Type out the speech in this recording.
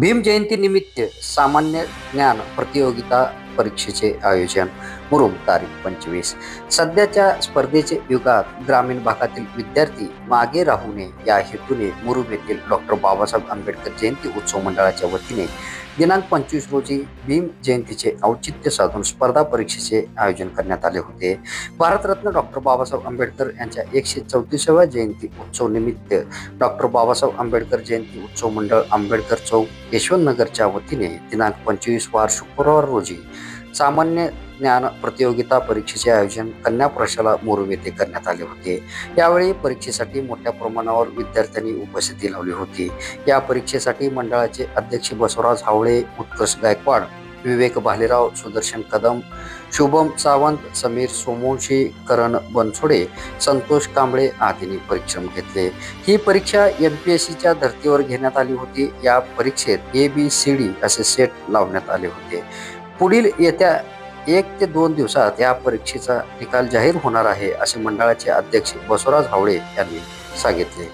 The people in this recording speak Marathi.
भीम जयंती निमित्त सामान्य ज्ञान प्रतियोगिता परीक्षेचे आयोजन. मुरुम तारीख पंचवीस. सध्याच्या स्पर्धेचे युगात ग्रामीण भागातील विद्यार्थी मागे राहू नये. या हेतूने मुरुम येथील डॉक्टर बाबासाहेब आंबेडकर जयंती उत्सव मंडळाच्या वतीने दिनांक पंचवीस रोजी भीम जयंतीचे औचित्य साधून स्पर्धा परीक्षेचे आयोजन करण्यात आले होते. भारतरत्न डॉक्टर बाबासाहेब आंबेडकर यांच्या एकशे चौतीसाव्या जयंती उत्सव निमित्त डॉक्टर बाबासाहेब आंबेडकर जयंती उत्सव मंडळ आंबेडकर चौक यशवंतनगरच्या वतीने दिनांक पंचवीस वार शुक्रवार रोजी सामान्य ज्ञान प्रतियोगिता परीक्षेचे आयोजन कन्या प्रशाला मोरू येथे करण्यात आले होते. यावेळी परीक्षेसाठी मोठ्या प्रमाणावर विद्यार्थ्यांनी उपस्थिती लावली होती. या परीक्षेसाठी मंडळाचे अध्यक्ष बसवराज हावळे उत्कर्ष गायकवाड विवेक भालेराव सुदर्शन कदम शुभम सावंत समीर सोमवंशी करण बनसोडे संतोष कांबळे आदींनी परिश्रम घेतले. ही परीक्षा एम पी एस सीच्या धर्तीवर घेण्यात आली होती. या परीक्षेत ए बी सी डी असे सेट लावण्यात आले होते. पुढील येत्या एक ते दोन दिवसात या परीक्षेचा निकाल जाहीर होणार आहे असे मंडळाचे अध्यक्ष बसवराज हावळे यांनी सांगितले.